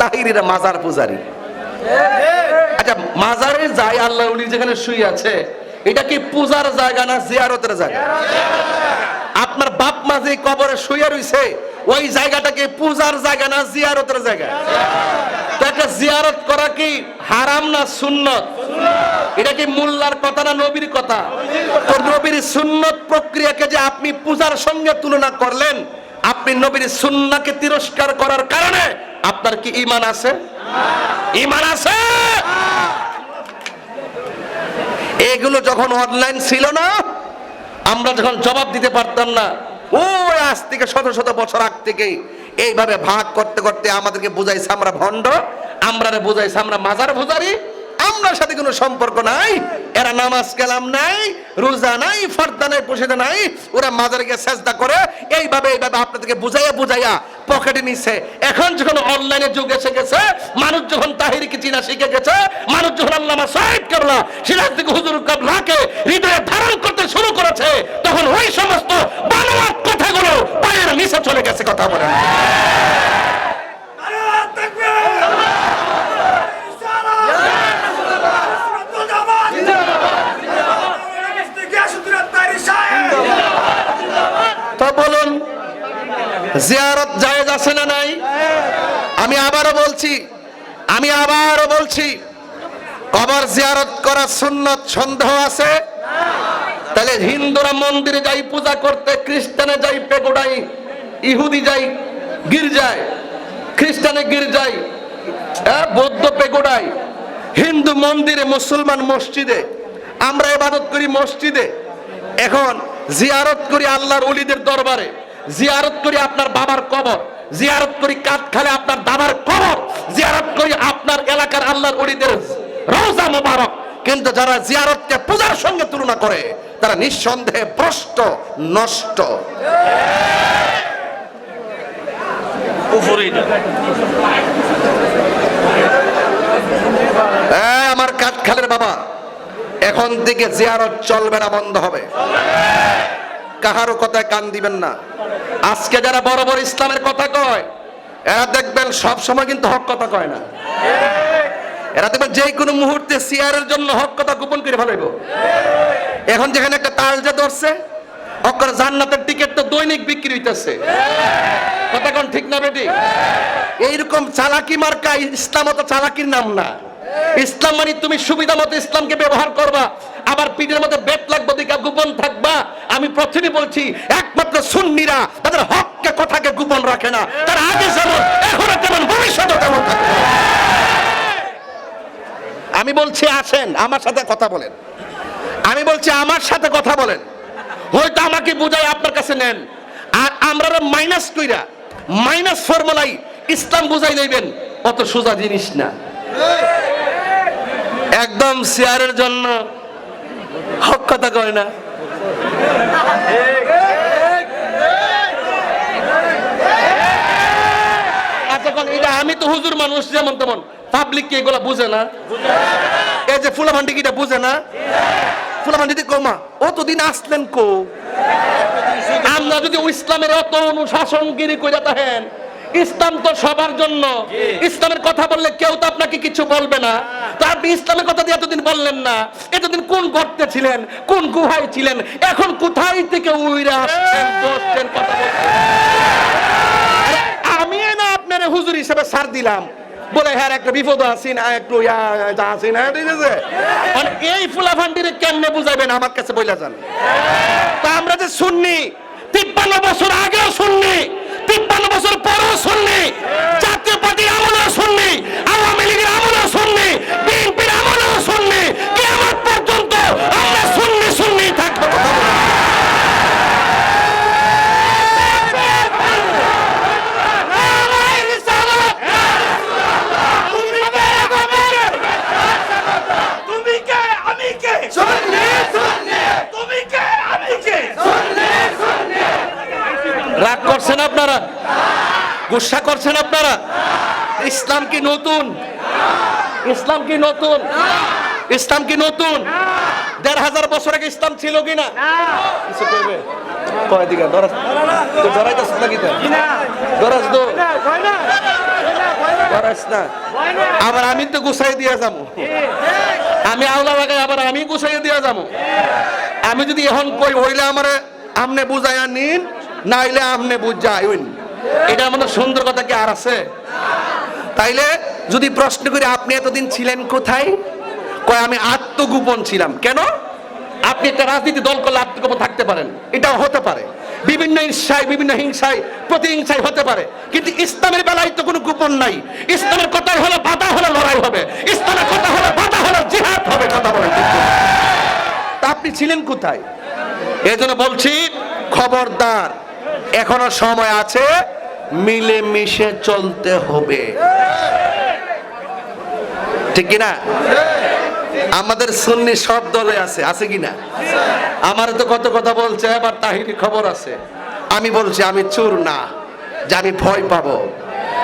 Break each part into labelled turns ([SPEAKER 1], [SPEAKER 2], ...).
[SPEAKER 1] তাহিরিরা মাজার পূজারি। আচ্ছা মাজারে যায় আল্লাহ উলি যেখানে শুয়ে আছে, এটা কি পূজার জায়গা না জিয়ারতের জায়গা? আপনার বাপ মা যে কবরে শুয়ে রইছে, ওই জায়গাটাকে পূজার জায়গা না জিয়ারতের জায়গা? তো একটা জিয়ারত করা কি হারাম না সুন্নত? এটা কি মোল্লার কথা না নবীর কথা? তো নবীর সুন্নত প্রক্রিয়াকে যে আপনি পূজার সঙ্গে তুলনা করলেন, আপনি নবীর সুন্নাকে তিরস্কার করার কারণে আপনার কি ইমান আছে? ইমান আছে? এগুলো যখন অনলাইন ছিল না, আমরা যখন জবাব দিতে পারতাম না, ও, আজ থেকে শত শত বছর আগ থেকেই এইভাবে ভাগ করতে করতে আমাদেরকে বুঝাইছে আমরা ভণ্ড আমরা বুঝাইছে আমরা মাজার পূজারি আমরা সাথে কোনো সম্পর্ক নাই, এরা নামাজ কালাম নাই, রোজা নাই, ফর্দা নাই পুষিদা নাই, ওরা মাজারে গিয়ে সেজদা করে, এইভাবে এইভাবে আপনাদেরকে বুঝাইয়া বুঝাইয়া পকেটে নিছে। এখন যখন অনলাইনে যুগ এসে গেছে, মানুষ যখন তাহিরিকে চিনা শিখে গেছে, মানুষ যখন আল্লামা সাহেব কাবলা, সিরাজ থেকে হুজুর কাবলাকে হৃদয়ে ধারণ করতে শুরু করেছে, তখন ওই সমস্ত বানোয়াট কথাগুলো পায়ের নিচে চলে গেছে, কথা বলে জিয়ারত জায়েজ আছে না নাই? আমি আবারও বলছি আমি আবারও বলছি কবর জিয়ারত করা সুন্নত সন্দেহ আছে? তাহলে হিন্দুরা মন্দিরে যাই পূজা করতে খ্রিস্টানে যাই পেগোডাই ইহুদি যাই গির্জায় খ্রিস্টানে গির্জায় হ্যাঁ, বৌদ্ধ পেগোডাই হিন্দু মন্দিরে মুসলমান মসজিদে আমরা ইবাদত করি মসজিদে। এখন জিয়ারত করি আল্লাহর ওলিদের দরবারে। জিয়ারত করি আপনার বাবার কবর জিয়ারত করি কাত খালে আপনার দাদার কবর জিয়ারত করি আপনার এলাকার আল্লাহর ওলিদের রওজা মোবারক। কিন্তু যারা জিয়ারতকে পূজার সঙ্গে তুলনা করে তারা নিঃসন্দেহে ভ্রষ্ট নষ্ট। আমার কাঠখালের বাবা এখন থেকে জিয়ারত চলবে না বন্ধ হবে। কাহারও কথায় কান দিবেন না। আজকে যারা বড় বড় ইসলামের কথা কয়, এরা দেখবেন সব সময় কিন্তু হক কথা কয় না। এরা দেখবেন যে কোনো মুহূর্তে সিয়ারের জন্য হক কথা গোপন করে ফেলাইব। এখন যেখানে একটা তালজা ধরছে, অকর জান্নাতের টিকিট তো দৈনিক বিক্রি হইতেছে। কথা কোন ঠিক না বেটি? এইরকম চালাকি মার্কা ইসলাম তো চালাকির নাম না। ইসলাম মানে তুমি সুবিধা মতো ইসলামকে ব্যবহার করবা। আবার পিঠের মধ্যে বেট লাগবে দিকে গোপন থাকবা। আমি প্রথমে বলছি, একমাত্র সুন্নিরা তাদের হককে, কথাকে গোপন রাখে না। তার আগে যেমন, এখনও তেমন ভবিষ্যতে তেমন থাকবে। আমি বলছি, আসেন, আমার সাথে কথা বলেন। আমি বলছি, আমার সাথে কথা বলেন। হয়তো আমাকে বুঝাই আপনার কাছে নেন। আর আমরা মাইনাস কইরা মাইনাস ফর্মুলাই ইসলাম বুঝাই নেবেন অত সোজা জিনিস না। একদম শেয়ারের জন্য হক কথা কয় না। আচ্ছা আমি তো হুজুর মানুষ, যেমন তেমন। পাবলিক কি এগুলা বুঝে না? এই যে ফুলাভান্ডি কি এটা বুঝে না? ফুলাভান্ডি দি কমা। অতদিন আসলেন কো? আমরা যদি ইসলামের অত অনুশাসনগিরি করে থাকেন ইসলাম তো সবার জন্য। ইসলামের কথা বললে কেউ তো আপনাকে কিছু বলবে না। তো আপনি ইসলামের কথা দিয়ে এতদিন বললেন না। এতদিন কোন গর্তে ছিলেন? কোন গুহায় ছিলেন? এখন কোথায় থেকে উইরা আসছেন? কথা আমি না আপনার হুজুর হিসেবে সার দিলাম। বলে হ্যাঁ একটা বিপদ আছি না একটু আছি না ঠিক আছে? মানে এই ফুলাফান্ডিরে কেমনে বুঝাইবেন? আমার কাছে বইলা যান। তা আমরা যে শুননি তিপ্পান্ন বছর আগেও শুননি তিপ্পান্ন বছর পরও শুননি জাতীয় পার্টির আমলেও শুননি আওয়ামী লীগের আমলেও শুননি বিএনপির আমলেও শুননি কেমন পর্যন্ত আমরা শুননি শুননি থাকব কথা বলি।
[SPEAKER 2] তুমি কে আমি কে তুমি কে আমি কে
[SPEAKER 1] রাগ করছেন আপনারা? গুসা করছেন আপনারা? ইসলাম কি নতুন? ইসলাম কি নতুন? ইসলাম কি নতুন? দেড় হাজার বছর আগে ইসলাম ছিল কিছু তো দরাজ তো? দরাজ না? আবার আমি তো গুছাই দিয়া যাব। আমি আওলা লাগাই, আবার আমি গুছাই দিয়া যাব। আমি যদি এখন কই, হইলে আমার আমনে বুঝাইয়া নিন। নাইলে আমনে বুঝাইন এটা আমাদের সুন্দর কথা কি আর আছে? তাইলে যদি প্রশ্ন করি, আপনি এতদিন ছিলেন কোথায়? কয়, আমি আত্মগোপন ছিলাম। কেন? আপনি একটা রাজনীতি দল করলে আত্মগোপন থাকতে পারেন। এটাও হতে পারে। বিভিন্ন ঈর্ষায় বিভিন্ন হিংসায়, প্রতিহিংসায় হতে পারে। কিন্তু ইসলামের বেলায় তো কোনো গোপন নাই। ইসলামের কথাই হলো, বাধা হলে, লড়াই হবে। ইসলামের কথা হলো, বাধা হলে, জিহাদ হবে, কথা বলেন। তা আপনি ছিলেন কোথায়? এই জন্য বলছি, খবরদার। এখনও সময় আছে মিলে মিশে চলতে হবে। ঠিক কিনা? আমাদের সুন্নি সব দলে আছে আছে কিনা? আমার তো কত কথা বলছে, এবার তাহিরি খবর আছে। আমি বলছি, আমি চোর না, যে আমি ভয় পাবো।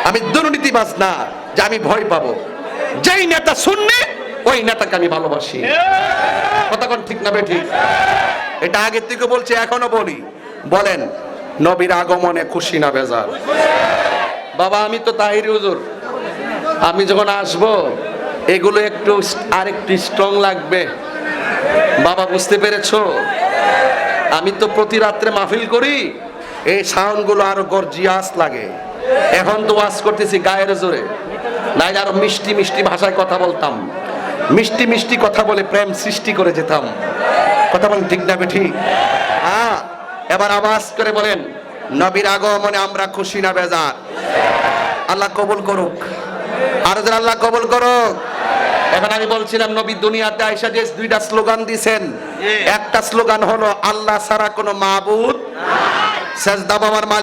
[SPEAKER 1] আমি দুর্নীতিবাজ না, যে আমি ভয় পাবো। যেই নেতা শুননে ওই নেতাকে আমি ভালোবাসি। কথা ঠিক না বে ঠিক এটা আগের থেকে বলছি, এখনও বলি। বলেন নবীর আগমনে খুশি না বেজার। বাবা, আমি তো তাহিরি হুজুর। আমি যখন আসব, এগুলো একটু আর একটু স্ট্রং লাগবে। বাবা, বুঝতে পেরেছ? আমি তো প্রতি রাত্রে মাহফিল করি, এই সাউন্ডগুলো আরও গর্জিয়াস লাগে। এখন তো ওয়াজ করতেছি গায়ের জোরে। নাইলে আরও মিষ্টি মিষ্টি ভাষায় কথা বলতাম। মিষ্টি মিষ্টি কথা বলে প্রেম সৃষ্টি করে যেতাম। কথা বলেন ঠিক না ঠিক? এবার আওয়াজ করে বলেন নবীর আগমনে আমরা খুশি না বেজার। আল্লাহ কবুল করুক। আর যারা আল্লাহ কবুল করুক। এখন আমি বলছিলাম নবী দুনিয়াতে আইসা যে দুইটা স্লোগান দিছেন একটা স্লোগান হলো আল্লাহ ছাড়া কোনো সেজদা আমার মালিক